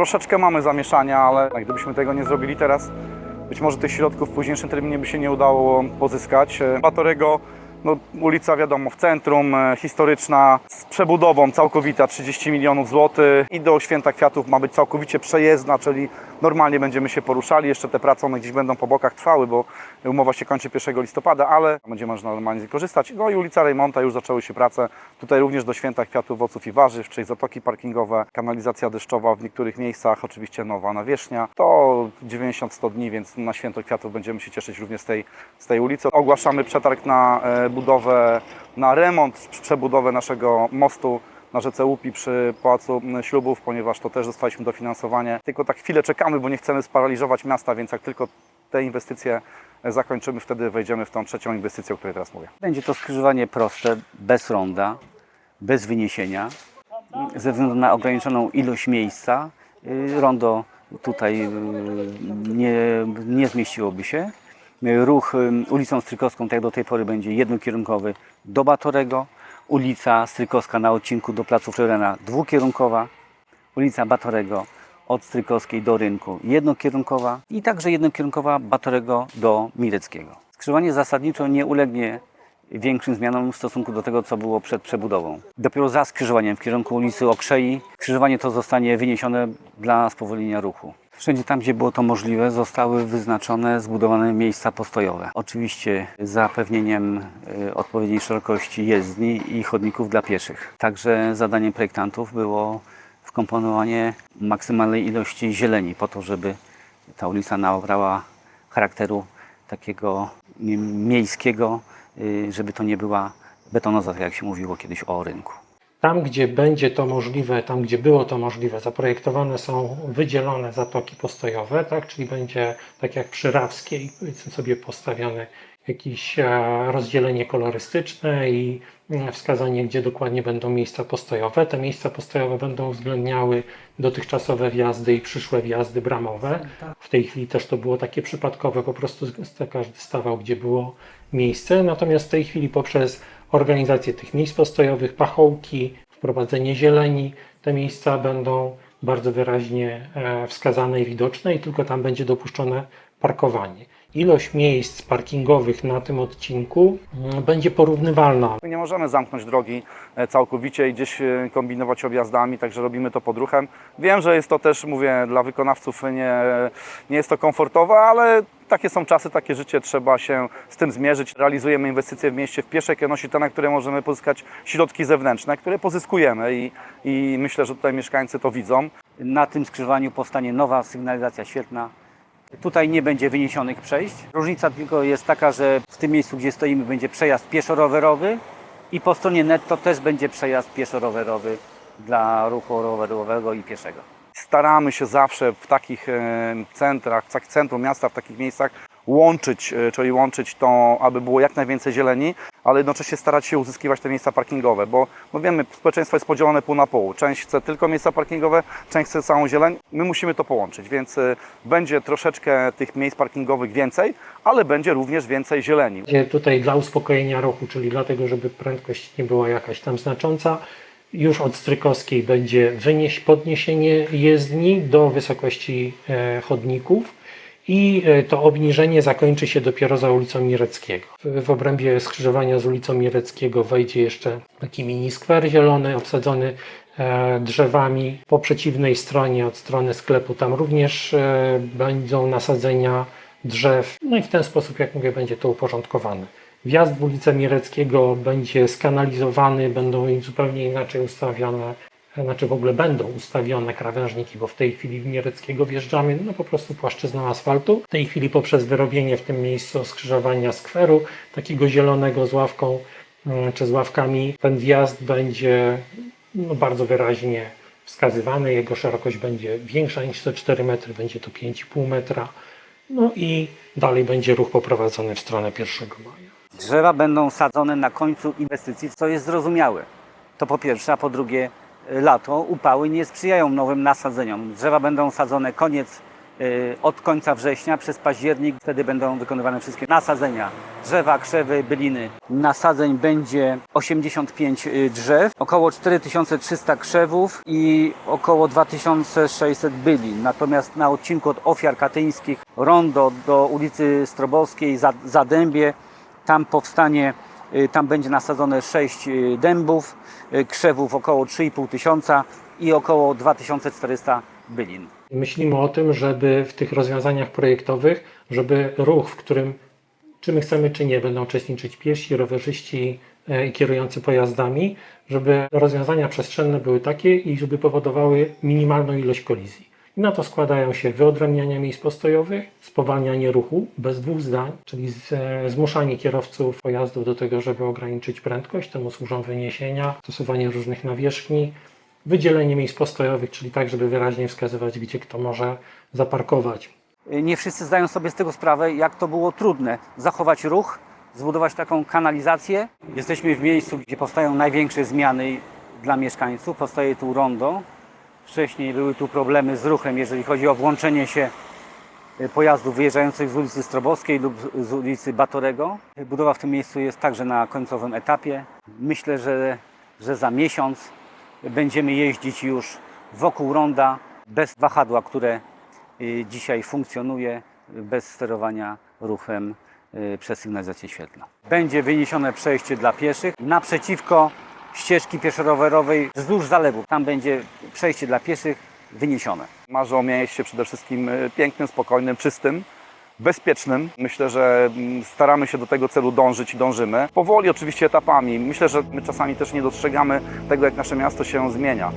troszeczkę mamy zamieszania, ale gdybyśmy tego nie zrobili teraz, być może tych środków w późniejszym terminie by się nie udało pozyskać. E, Batorego, no, ulica wiadomo w centrum, e, historyczna, z przebudową całkowita 30 milionów złotych i do Święta Kwiatów ma być całkowicie przejezdna, czyli normalnie będziemy się poruszali. Jeszcze te prace one gdzieś będą po bokach trwały, bo umowa się kończy 1 listopada, ale będzie można normalnie korzystać. No i ulica Rejmonta już zaczęły się prace. Tutaj również do Święta Kwiatów, Owoców i Warzyw, czyli zatoki parkingowe, kanalizacja deszczowa w niektórych miejscach, oczywiście nowa nawierzchnia. To 90-100 dni, więc na Święto Kwiatów będziemy się cieszyć również z tej, z tej ulicy. Ogłaszamy przetarg na e, budowę, na remont, przebudowę naszego mostu na rzece Łupi przy Pałacu Ślubów, ponieważ to też dostaliśmy dofinansowanie. Tylko tak chwilę czekamy, bo nie chcemy sparaliżować miasta, więc jak tylko te inwestycje zakończymy, wtedy wejdziemy w tą trzecią inwestycję, o której teraz mówię. Będzie to skrzyżowanie proste, bez ronda, bez wyniesienia. Ze względu na ograniczoną ilość miejsca, y, rondo tutaj y, nie, nie zmieściłoby się. Ruch ulicą Strykowską, tak jak do tej pory, będzie jednokierunkowy do Batorego. Ulica Strykowska na odcinku do Placu Florena dwukierunkowa. Ulica Batorego od Strykowskiej do Rynku jednokierunkowa i także jednokierunkowa Batorego do Mireckiego. Skrzyżowanie zasadniczo nie ulegnie większym zmianom w stosunku do tego, co było przed przebudową. Dopiero za skrzyżowaniem w kierunku ulicy Okrzei skrzyżowanie to zostanie wyniesione dla spowolnienia ruchu. Wszędzie tam, gdzie było to możliwe, zostały wyznaczone, zbudowane miejsca postojowe. Oczywiście z zapewnieniem y, odpowiedniej szerokości jezdni i chodników dla pieszych. Także zadaniem projektantów było wkomponowanie maksymalnej ilości zieleni po to, żeby ta ulica nabrała charakteru takiego miejskiego, y, żeby to nie była betonoza, jak się mówiło kiedyś o rynku. Tam, gdzie będzie to możliwe, tam, gdzie było to możliwe, zaprojektowane są wydzielone zatoki postojowe, tak? czyli będzie tak jak przy Rawskiej, powiedzmy sobie postawione jakieś e, rozdzielenie kolorystyczne i mm, wskazanie, gdzie dokładnie będą miejsca postojowe. Te miejsca postojowe będą uwzględniały dotychczasowe wjazdy i przyszłe wjazdy bramowe. W tej chwili też to było takie przypadkowe, po prostu każdy stawał, gdzie było miejsce. Natomiast w tej chwili poprzez organizację tych miejsc postojowych, pachołki, wprowadzenie zieleni, te miejsca będą bardzo wyraźnie e, wskazane i widoczne i tylko tam będzie dopuszczone parkowanie. Ilość miejsc parkingowych na tym odcinku mm, będzie porównywalna. My nie możemy zamknąć drogi e, całkowicie i gdzieś e, kombinować objazdami, także robimy to podruchem. Wiem, że jest to też, mówię, dla wykonawców nie, nie jest to komfortowe, ale takie są czasy, takie życie, trzeba się z tym zmierzyć. Realizujemy inwestycje w mieście w pierwszej kolejności, te, na które możemy pozyskać środki zewnętrzne, które pozyskujemy i, i myślę, że tutaj mieszkańcy to widzą. Na tym skrzyżowaniu powstanie nowa sygnalizacja świetna. Tutaj nie będzie wyniesionych przejść. Różnica tylko jest taka, że w tym miejscu, gdzie stoimy, będzie przejazd pieszo-rowerowy i po stronie netto też będzie przejazd pieszo-rowerowy dla ruchu rowerowego i pieszego. staramy się zawsze w takich centrach, w centrum miasta, w takich miejscach łączyć, e, czyli łączyć to, aby było jak najwięcej zieleni, ale jednocześnie starać się uzyskiwać te miejsca parkingowe, bo no wiemy, społeczeństwo jest podzielone pół na pół. Część chce tylko miejsca parkingowe, część chce całą zieleń. My musimy to połączyć, więc e, będzie troszeczkę tych miejsc parkingowych więcej, ale będzie również więcej zieleni. Tutaj dla uspokojenia ruchu, czyli dlatego, żeby prędkość nie była jakaś tam znacząca. Już od Strykowskiej będzie wynieś, podniesienie jezdni do wysokości e, chodników i e, to obniżenie zakończy się dopiero za ulicą Mireckiego. W, obrębie skrzyżowania z ulicą Mireckiego wejdzie jeszcze taki mini skwer zielony obsadzony e, drzewami. Po przeciwnej stronie, od strony sklepu, tam również e, będą nasadzenia drzew. No i w ten sposób, jak mówię, będzie to uporządkowane. Wjazd w ulicę Miereckiego będzie skanalizowany, będą zupełnie inaczej ustawione, znaczy w ogóle będą ustawione krawężniki, bo w tej chwili w Miereckiego wjeżdżamy no po prostu płaszczyzną asfaltu. W tej chwili poprzez wyrobienie w tym miejscu skrzyżowania skweru, takiego zielonego z ławką mm, czy z ławkami, ten wjazd będzie no, bardzo wyraźnie wskazywany. Jego szerokość będzie większa niż te 4 metry, będzie to 5,5 metra. No i dalej będzie ruch poprowadzony w stronę 1 maja. Drzewa będą sadzone na końcu inwestycji, co jest zrozumiałe. To po pierwsze, a po drugie, lato, upały nie sprzyjają nowym nasadzeniom. Drzewa będą sadzone koniec y, od końca września przez październik. Wtedy będą wykonywane wszystkie nasadzenia. Drzewa, krzewy, byliny. Nasadzeń będzie 85 y, drzew, około 4300 krzewów i około 2600 bylin. Natomiast na odcinku od ofiar katyńskich rondo do ulicy Strobowskiej, Za- Zadębie, tam powstanie, tam będzie nasadzone 6 y, dębów, y, krzewów około 3,5 tysiąca i około 2400 bylin. Myślimy o tym, żeby w tych rozwiązaniach projektowych, żeby ruch, w którym czy my chcemy, czy nie, będą uczestniczyć piesi, rowerzyści e, i kierujący pojazdami, żeby rozwiązania przestrzenne były takie i żeby powodowały minimalną ilość kolizji. Na to składają się wyodrębniania miejsc postojowych, spowalnianie ruchu bez dwóch zdań, czyli e, zmuszanie kierowców pojazdów do tego, żeby ograniczyć prędkość, temu służą wyniesienia, stosowanie różnych nawierzchni, wydzielenie miejsc postojowych, czyli tak, żeby wyraźnie wskazywać, gdzie kto może zaparkować. Nie wszyscy zdają sobie z tego sprawę, jak to było trudne zachować ruch, zbudować taką kanalizację. Jesteśmy w miejscu, gdzie powstają największe zmiany dla mieszkańców. Powstaje tu rondo. Wcześniej były tu problemy z ruchem, jeżeli chodzi o włączenie się y, pojazdów wyjeżdżających z ulicy Strobowskiej lub z ulicy Batorego. Budowa w tym miejscu jest także na końcowym etapie. Myślę, że, że za miesiąc będziemy jeździć już wokół ronda bez wahadła, które y, dzisiaj funkcjonuje, bez sterowania ruchem y, przez sygnalizację świetlną. Będzie wyniesione przejście dla pieszych naprzeciwko ścieżki pieszo-rowerowej wzdłuż zalewu. Tam będzie przejście dla pieszych wyniesione. Marzę o mieście przede wszystkim y, pięknym, spokojnym, czystym, bezpiecznym. Myślę, że mm, staramy się do tego celu dążyć i dążymy. Powoli, oczywiście etapami. Myślę, że my czasami też nie dostrzegamy tego, jak nasze miasto się zmienia.